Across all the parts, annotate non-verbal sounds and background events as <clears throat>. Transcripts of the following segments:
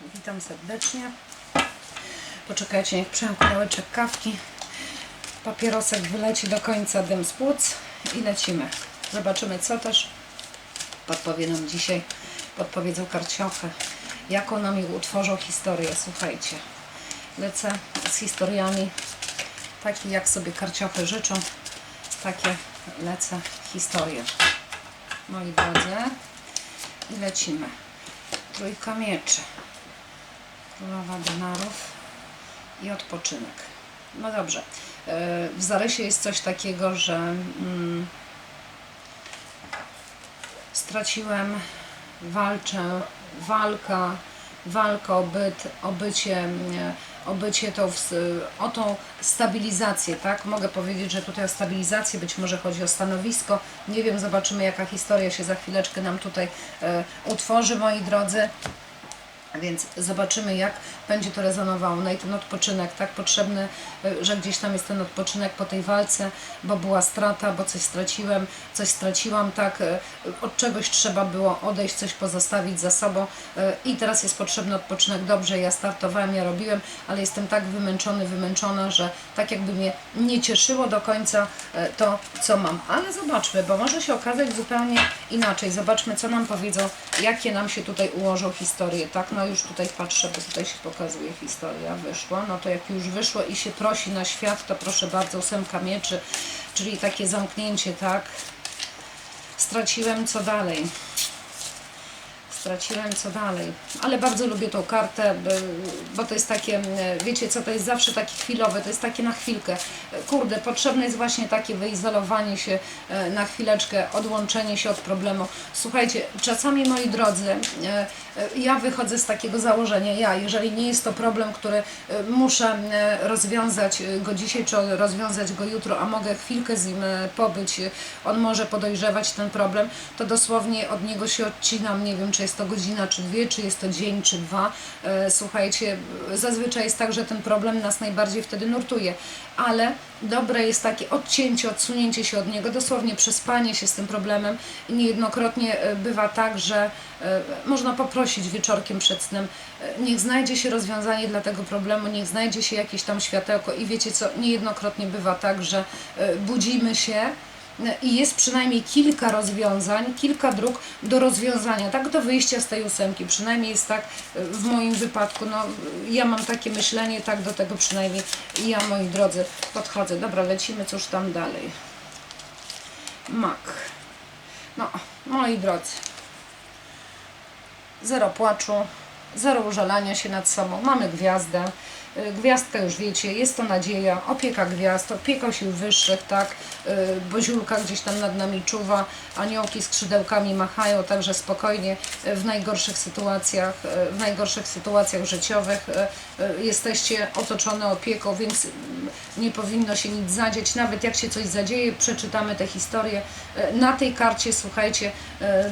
Witam serdecznie. Poczekajcie, niech przełknę kawałeczek kawki. Papierosek wyleci do końca dym z płuc i lecimy. Zobaczymy, co też podpowie nam dzisiaj, podpowiedzą karciochy. Jaką nam utworzą historię, słuchajcie. Lecę z historiami, takie jak sobie karciochy życzą, takie lecę historie. Moi drodzy, i lecimy. Trójka mieczy. Królowa denarów i odpoczynek. No dobrze. E, W zarysie jest coś takiego, że mm, straciłem, walczę, walka, walka o byt, o bycie, o bycie tą, o tą stabilizację, tak? Mogę powiedzieć, że tutaj o stabilizację, być może chodzi o stanowisko. Nie wiem, zobaczymy jaka historia się za chwileczkę nam tutaj e, utworzy, moi drodzy. Więc zobaczymy, jak będzie to rezonowało. No i ten odpoczynek, tak potrzebny, y, że gdzieś tam jest ten odpoczynek po tej walce, bo była strata, bo coś straciłem, coś straciłam, tak, y, od czegoś trzeba było odejść, coś pozostawić za sobą y, i teraz jest potrzebny odpoczynek. Dobrze, ja startowałem, ja robiłem, ale jestem tak wymęczony, wymęczona, że tak jakby mnie nie cieszyło do końca y, to, co mam. Ale zobaczmy, bo może się okazać zupełnie inaczej. Zobaczmy, co nam powiedzą, jakie nam się tutaj ułożą historie, tak? No już tutaj patrzę, bo tutaj się pokazuje historia, wyszła. No to jak już wyszło i się prosi na świat, to proszę bardzo, ósemka mieczy, czyli takie zamknięcie, tak? Straciłem, co dalej? Straciłem, co dalej. Ale bardzo lubię tą kartę, bo- to jest takie, mm, wiecie co, to jest zawsze takie chwilowe, to jest takie na chwilkę. Kurde, potrzebne jest właśnie takie wyizolowanie się e, na chwileczkę, odłączenie się od problemu. Słuchajcie, czasami moi drodzy, e, e, ja wychodzę z takiego założenia, ja, jeżeli nie jest to problem, który e, muszę e, rozwiązać e, go dzisiaj, czy rozwiązać go jutro, a mogę chwilkę z nim e, pobyć, e, on może podojrzewać ten problem, to dosłownie od niego się odcinam, nie wiem, czy jest to godzina, czy dwie, czy jest to dzień, czy dwa. E, Słuchajcie, zazwyczaj jest tak, że ten problem nas najbardziej wtedy nurtuje, ale dobre jest takie odcięcie, odsunięcie się od niego, dosłownie przespanie się z tym problemem. Niejednokrotnie e, bywa tak, że e, można poprosić wieczorkiem przed snem, niech znajdzie się rozwiązanie dla tego problemu, niech znajdzie się jakieś tam światełko. I wiecie co, niejednokrotnie bywa tak, że budzimy się i jest przynajmniej kilka rozwiązań, kilka dróg do rozwiązania, tak do wyjścia z tej ósemki. Przynajmniej jest tak e, w moim wypadku. No, ja mam takie myślenie, tak do tego przynajmniej ja, moi drodzy, podchodzę. Dobra, lecimy, cóż tam dalej. Mak. No, moi drodzy, zero płaczu, zero użalania się nad sobą. Mamy gwiazdę. Y, Gwiazdka już wiecie, jest to nadzieja, opieka gwiazd, opieka sił wyższych, tak, y, Boziulka gdzieś tam nad nami czuwa, aniołki skrzydełkami machają, także spokojnie y, w najgorszych sytuacjach, w najgorszych sytuacjach życiowych jesteście otoczone opieką, więc nie powinno się nic zadzieć, nawet jak się coś zadzieje, przeczytamy tę historię. Na tej karcie, słuchajcie,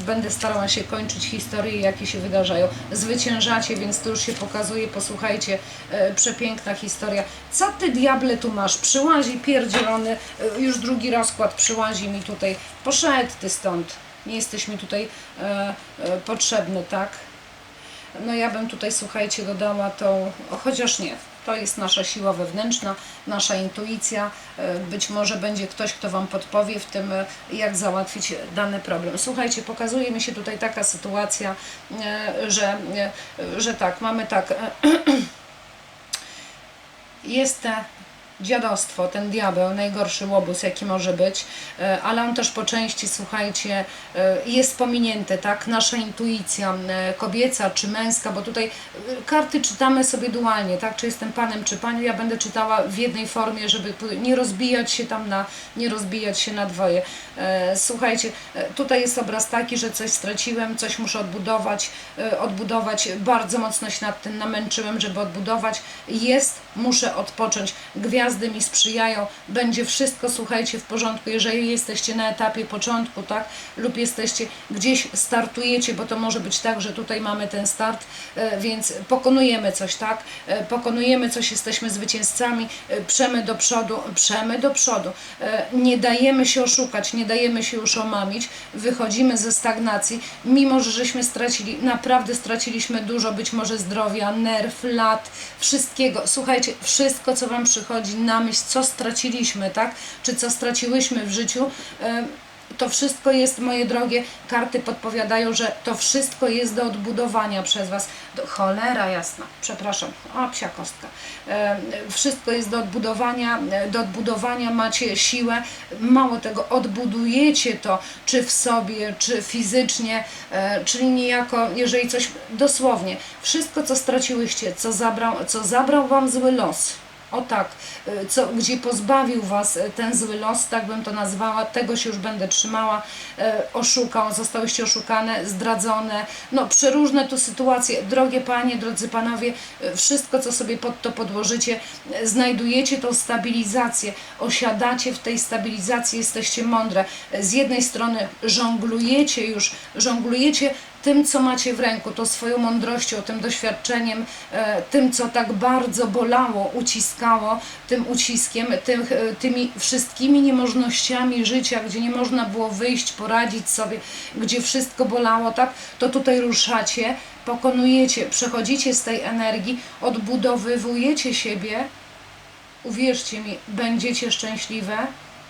będę starała się kończyć historie, jakie się wydarzają. Zwyciężacie, więc to już się pokazuje, posłuchajcie, y, przepiękna historia. Co ty diable tu masz? Przyłazi pierdzielony, y, już drugi rozkład przyłazi mi tutaj. Poszedł ty stąd. Nie jesteś mi tutaj e, e, potrzebny, tak? No ja bym tutaj, słuchajcie, dodała tą, chociaż nie, to jest nasza siła wewnętrzna, nasza intuicja. E, Być może będzie ktoś, kto Wam podpowie w tym, e, jak załatwić dany problem. Słuchajcie, pokazuje mi się tutaj taka sytuacja, e, że, że tak, mamy tak, <clears throat> jest dziadostwo, ten diabeł, najgorszy łobuz, jaki może być, e, ale on też po części, słuchajcie, e, jest pominięty, tak? Nasza intuicja e, kobieca czy męska, bo tutaj karty czytamy sobie dualnie, tak? Czy jestem panem, czy panią, ja będę czytała w jednej formie, żeby nie rozbijać się tam na, nie rozbijać się na dwoje. Słuchajcie, tutaj jest obraz taki, że coś straciłem, coś muszę odbudować, odbudować, bardzo mocno się nad tym namęczyłem, żeby odbudować. Jest muszę odpocząć, gwiazdy mi sprzyjają, będzie wszystko, słuchajcie, w porządku, jeżeli jesteście na etapie początku, tak, lub jesteście gdzieś, startujecie, bo to może być tak, że tutaj mamy ten start, e, więc pokonujemy coś, tak, E, pokonujemy coś, jesteśmy zwycięzcami, e, przemy do przodu, przemy do przodu, nie dajemy się oszukać, nie dajemy się już omamić, wychodzimy ze stagnacji, mimo że żeśmy stracili, naprawdę straciliśmy dużo, być może zdrowia, nerw, lat, wszystkiego. Słuchajcie, wszystko, co Wam przychodzi na myśl, co straciliśmy, tak? Czy co straciłyśmy w życiu, to wszystko jest, moje drogie, karty podpowiadają, że to wszystko jest do odbudowania przez Was. Do, cholera jasna, przepraszam, o psia kostka. E, wszystko jest do odbudowania, e, do odbudowania macie siłę. Mało tego, odbudujecie to, czy w sobie, czy fizycznie, e, czyli niejako, jeżeli coś, dosłownie, wszystko co straciłyście, co zabrał, co zabrał Wam zły los, o tak, y, co, gdzie pozbawił Was y, ten zły los, tak bym to nazwała, tego się już będę trzymała, e, oszukał, zostałyście oszukane, zdradzone, no przeróżne tu sytuacje, drogie Panie, drodzy Panowie, wszystko co sobie pod to podłożycie, e, znajdujecie tą stabilizację, osiadacie w tej stabilizacji, jesteście mądre. E, Z jednej strony żonglujecie już, żonglujecie tym, co macie w ręku, to swoją mądrością, tym doświadczeniem, e, tym, co tak bardzo bolało, uciskało, tym uciskiem, tym, e, tymi wszystkimi niemożnościami życia, gdzie nie można było wyjść, poradzić sobie, gdzie wszystko bolało, tak, to tutaj ruszacie, pokonujecie, przechodzicie z tej energii, odbudowywujecie siebie, uwierzcie mi, będziecie szczęśliwe,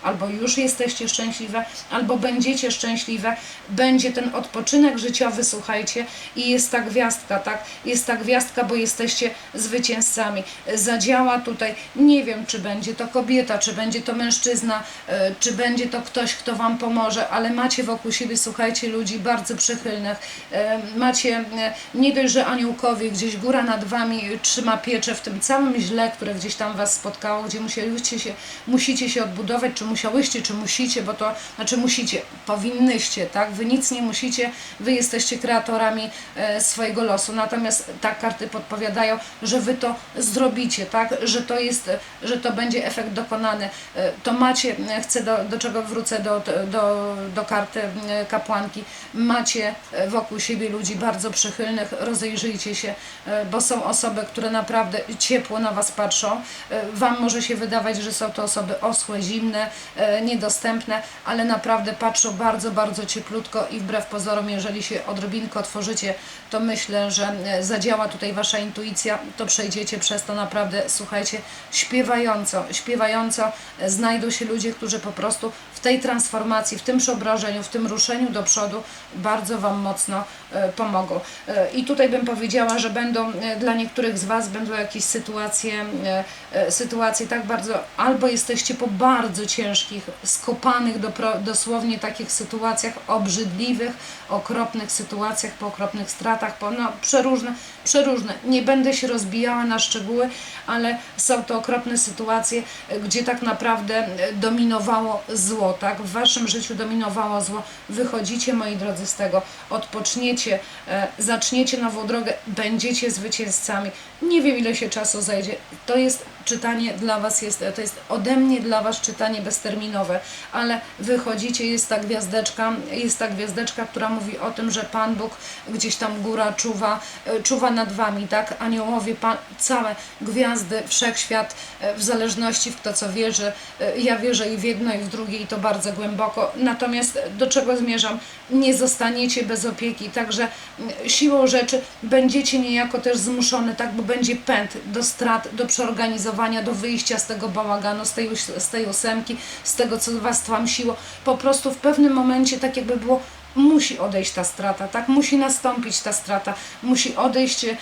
albo już jesteście szczęśliwe, albo będziecie szczęśliwe, będzie ten odpoczynek życiowy, słuchajcie, i jest ta gwiazdka, tak? Jest ta gwiazdka, bo jesteście zwycięzcami. Zadziała tutaj, nie wiem, czy będzie to kobieta, czy będzie to mężczyzna, e, czy będzie to ktoś, kto Wam pomoże, ale macie wokół siebie, słuchajcie, ludzi bardzo przychylnych. E, Macie e, nie dość, że aniołkowie, gdzieś góra nad Wami trzyma pieczę w tym całym źle, które gdzieś tam Was spotkało, gdzie musieliście się, musicie się odbudować, czy musiałyście, czy musicie, bo to, znaczy musicie, powinnyście, tak? Wy nic nie musicie, Wy jesteście kreatorami e, swojego losu, natomiast tak karty podpowiadają, że Wy to zrobicie, tak? Że to jest, że to będzie efekt dokonany. E, To macie, e, chcę do, do czego wrócę, do, do, do karty e, kapłanki, macie e, wokół siebie ludzi bardzo przychylnych, rozejrzyjcie się, e, bo są osoby, które naprawdę ciepło na Was patrzą. E, Wam może się wydawać, że są to osoby osłe, zimne, niedostępne, ale naprawdę patrzą bardzo, bardzo cieplutko i wbrew pozorom, jeżeli się odrobinkę otworzycie, to myślę, że e, zadziała tutaj Wasza intuicja, to przejdziecie przez to naprawdę, słuchajcie, śpiewająco, śpiewająco e, znajdą się ludzie, którzy po prostu tej transformacji, w tym przeobrażeniu, w tym ruszeniu do przodu bardzo Wam mocno e, pomogą. E, I tutaj bym powiedziała, że będą e, dla niektórych z Was będą jakieś sytuacje, sytuacje tak bardzo, albo jesteście po bardzo ciężkich, skopanych do, dosłownie takich sytuacjach obrzydliwych, okropnych sytuacjach, po okropnych stratach, po no, przeróżne, przeróżne. Nie będę się rozbijała na szczegóły, ale są to okropne sytuacje, gdzie tak naprawdę dominowało zło, tak? W Waszym życiu dominowało zło. Wychodzicie, moi drodzy, z tego, odpoczniecie, e, zaczniecie nową drogę, będziecie zwycięzcami. Nie wiem, ile się czasu zajdzie. To jest czytanie dla Was, jest, to jest ode mnie dla Was czytanie bezterminowe, ale wychodzicie, jest ta gwiazdeczka, jest ta gwiazdeczka, która mówi o tym, że Pan Bóg gdzieś tam góra czuwa, e, czuwa nad Wami, tak? Aniołowie, pan, całe gwiazdy, wszechświat, e, w zależności w kto co wierzy. E, Ja wierzę i w jedno, i w drugie, i to bardzo głęboko. Natomiast do czego zmierzam? Nie zostaniecie bez opieki, także siłą rzeczy będziecie niejako też zmuszone, tak? Bo będzie pęd do strat, do przeorganizowania, do wyjścia z tego bałaganu, z tej, z tej ósemki, z tego, co Was tłamsiło. Po prostu w pewnym momencie, tak jakby było musi odejść ta strata, tak? Musi nastąpić ta strata, musi odejść e,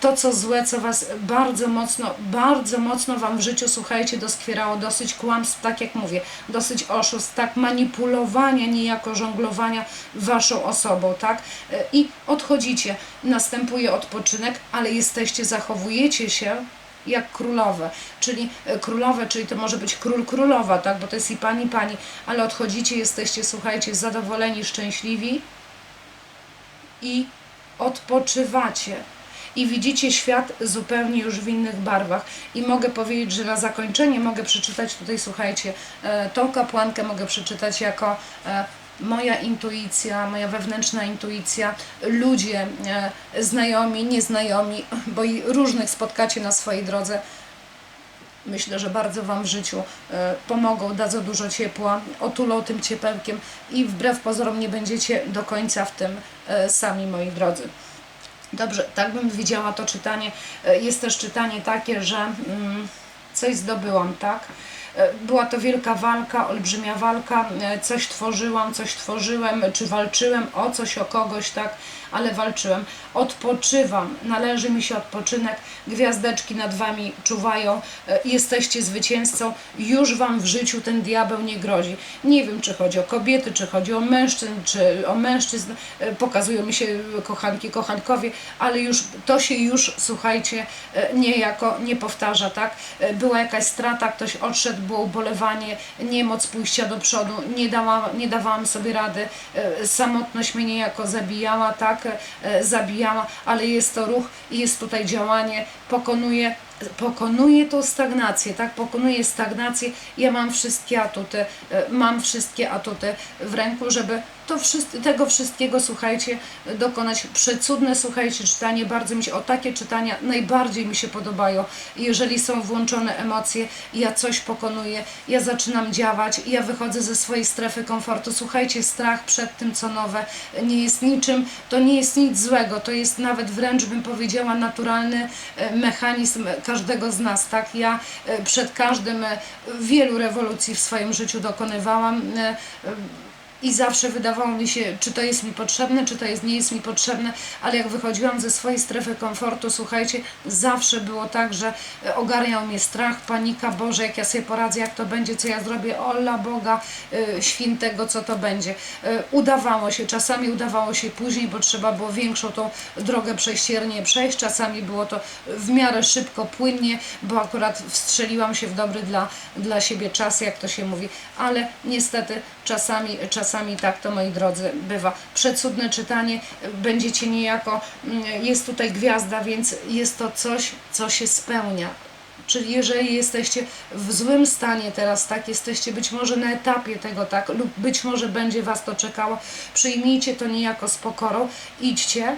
to, co złe, co Was bardzo mocno, bardzo mocno Wam w życiu, słuchajcie, doskwierało, dosyć kłamstw, tak jak mówię, dosyć oszustw, tak? Manipulowania, niejako żonglowania Waszą osobą, tak? E, I odchodzicie, następuje odpoczynek, ale jesteście, zachowujecie się jak królowe, czyli e, królowe, czyli to może być król, królowa, tak, bo to jest i pani, pani, ale odchodzicie, jesteście, słuchajcie, zadowoleni, szczęśliwi i odpoczywacie. i widzicie świat zupełnie już w innych barwach. I mogę powiedzieć, że na zakończenie mogę przeczytać tutaj, słuchajcie, e, tą kapłankę mogę przeczytać jako e, moja intuicja, moja wewnętrzna intuicja, ludzie, e, znajomi, nieznajomi, bo i różnych spotkacie na swojej drodze. Myślę, że bardzo Wam w życiu e, pomogą, dadzą dużo ciepła, otulą tym ciepełkiem i wbrew pozorom nie będziecie do końca w tym e, sami, moi drodzy. Dobrze, tak bym widziała to czytanie. Jest też czytanie takie, że mm, coś zdobyłam, tak? E, Była to wielka walka, olbrzymia walka, e, coś tworzyłam, coś tworzyłem, czy walczyłem o coś, o kogoś, tak, ale walczyłem. Odpoczywam, należy mi się odpoczynek, gwiazdeczki nad Wami czuwają, e, jesteście zwycięzcą, już Wam w życiu ten diabeł nie grozi. Nie wiem, czy chodzi o kobiety, czy chodzi o mężczyzn, czy o mężczyzn, e, pokazują mi się kochanki, kochankowie, ale już to się już, słuchajcie, e, niejako nie powtarza, tak? Była jakaś strata, ktoś odszedł, było ubolewanie, niemoc pójścia do przodu, nie, dała, nie dawałam sobie rady, samotność mnie niejako zabijała, tak? E, Zabijała, ale jest to ruch i jest tutaj działanie, pokonuje pokonuje tą stagnację, tak? Pokonuje stagnację. Ja mam wszystkie atuty, e, mam wszystkie atuty w ręku, żeby to wszyscy, tego wszystkiego, słuchajcie, dokonać. Przecudne, słuchajcie, czytanie, bardzo mi się, o takie czytania najbardziej mi się podobają. Jeżeli są włączone emocje, ja coś pokonuję, ja zaczynam działać, ja wychodzę ze swojej strefy komfortu. Słuchajcie, strach przed tym, co nowe, nie jest niczym, to nie jest nic złego, to jest nawet wręcz, bym powiedziała, naturalny e, mechanizm każdego z nas, tak? Ja e, przed każdym e, wielu rewolucji w swoim życiu dokonywałam. I zawsze wydawało mi się, czy to jest mi potrzebne, czy to jest, nie jest mi potrzebne, ale jak wychodziłam ze swojej strefy komfortu, słuchajcie, zawsze było tak, że e, ogarniał mnie strach, panika, Boże, jak ja sobie poradzę, jak to będzie, co ja zrobię, ola Boga e, świętego, co to będzie. E, Udawało się, czasami udawało się później, bo trzeba było większą tą drogę prześciernie przejść, czasami było to w miarę szybko, płynnie, bo akurat wstrzeliłam się w dobry dla, dla siebie czas, jak to się mówi, ale niestety czasami, czasami tak to, moi drodzy, bywa. Przecudne czytanie, będziecie niejako, mm, jest tutaj gwiazda, więc jest to coś, co się spełnia. Czyli jeżeli jesteście w złym stanie teraz, tak, jesteście być może na etapie tego, tak, lub być może będzie Was to czekało, przyjmijcie to niejako z pokorą, idźcie,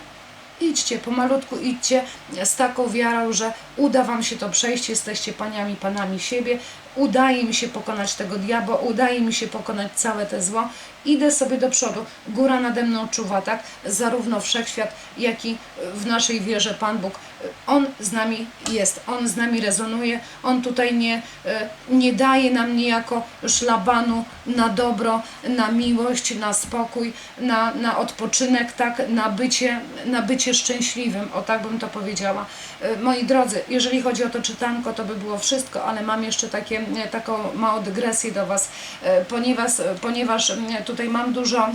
idźcie, pomalutku idźcie z taką wiarą, że uda Wam się to przejść, jesteście paniami, panami siebie, udaje mi się pokonać tego diabła, udaje mi się pokonać całe te zło, idę sobie do przodu, góra nade mną czuwa, tak, zarówno wszechświat, jak i w naszej wierze Pan Bóg, On z nami jest, On z nami rezonuje, On tutaj nie, e, nie daje nam niejako szlabanu na dobro, na miłość, na spokój, na, na odpoczynek, tak, na bycie, na bycie szczęśliwym, o tak bym to powiedziała. E, Moi drodzy, jeżeli chodzi o to czytanko, to by było wszystko, ale mam jeszcze takie, e, taką małą dygresję do Was, e, ponieważ, ponieważ tutaj mam dużo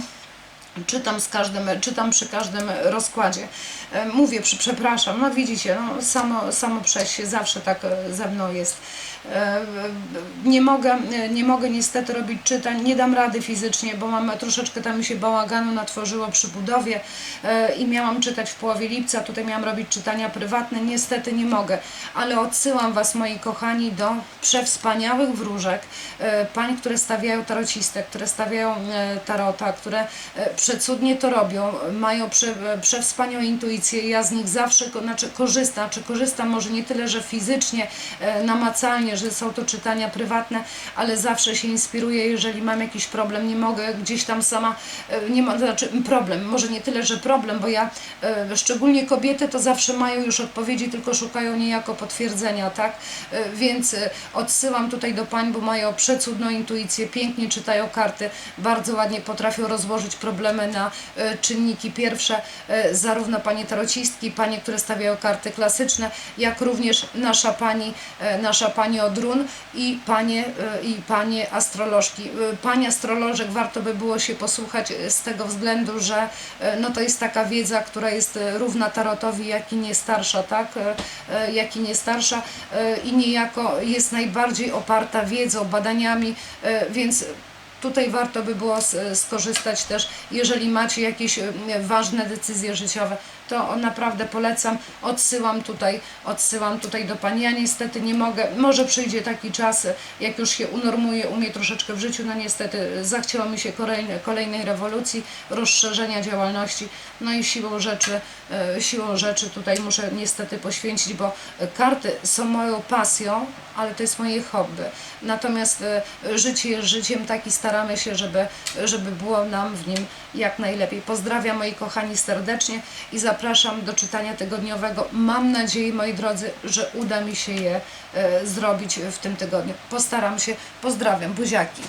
czytam z każdym, czytam przy każdym rozkładzie. Mówię, przy, przepraszam, no widzicie, no, samo, samo przejście zawsze tak ze mną jest. E, Nie mogę, e, nie mogę niestety robić czytań, nie dam rady fizycznie, bo mam troszeczkę tam mi się bałaganu natworzyło przy budowie e, i miałam czytać w połowie lipca, tutaj miałam robić czytania prywatne, niestety nie mogę, ale odsyłam Was, moi kochani, do przewspaniałych wróżek, pań, które stawiają tarocistę, które stawiają tarota, które przecudnie to robią, mają prze, przewspaniałą intuicję, ja z nich zawsze znaczy, korzystam, czy korzystam może nie tyle, że fizycznie, e, że są to czytania prywatne, ale zawsze się inspiruję, jeżeli mam jakiś problem, nie mogę gdzieś tam sama, e, nie ma, to znaczy problem, może nie tyle, że problem, bo ja, e, szczególnie kobiety to zawsze mają już odpowiedzi, tylko szukają niejako potwierdzenia, tak, E, więc odsyłam tutaj do pań, bo mają przecudną intuicję, pięknie czytają karty, bardzo ładnie potrafią rozłożyć problemy na czynniki pierwsze, zarówno panie tarocistki, panie, które stawiają karty klasyczne, jak również nasza pani, nasza pani Odrun i panie, e, i panie astrolożki. E, Pani astrolożek warto by było się posłuchać e, z tego względu, że no to jest taka wiedza, która jest równa tarotowi, jak i nie starsza, tak? Jak i nie starsza i niejako jest najbardziej oparta wiedzą, badaniami, więc Tutaj warto by było skorzystać też, jeżeli macie jakieś ważne decyzje życiowe, to naprawdę polecam. Odsyłam tutaj, odsyłam tutaj do Pani. Ja niestety nie mogę, może przyjdzie taki czas, jak już się unormuje u mnie troszeczkę w życiu, no niestety zachciało mi się kolejnej, kolejnej rewolucji, rozszerzenia działalności, no i siłą rzeczy, e, siłą rzeczy tutaj muszę niestety poświęcić, bo karty są moją pasją, ale to jest moje hobby. Natomiast e, życie jest życiem, tak i staramy się, żeby, żeby było nam w nim jak najlepiej. Pozdrawiam moi kochani serdecznie i zapraszam do czytania tygodniowego. Mam nadzieję, moi drodzy, że uda mi się je e, zrobić w tym tygodniu. Postaram się. Pozdrawiam, buziaki.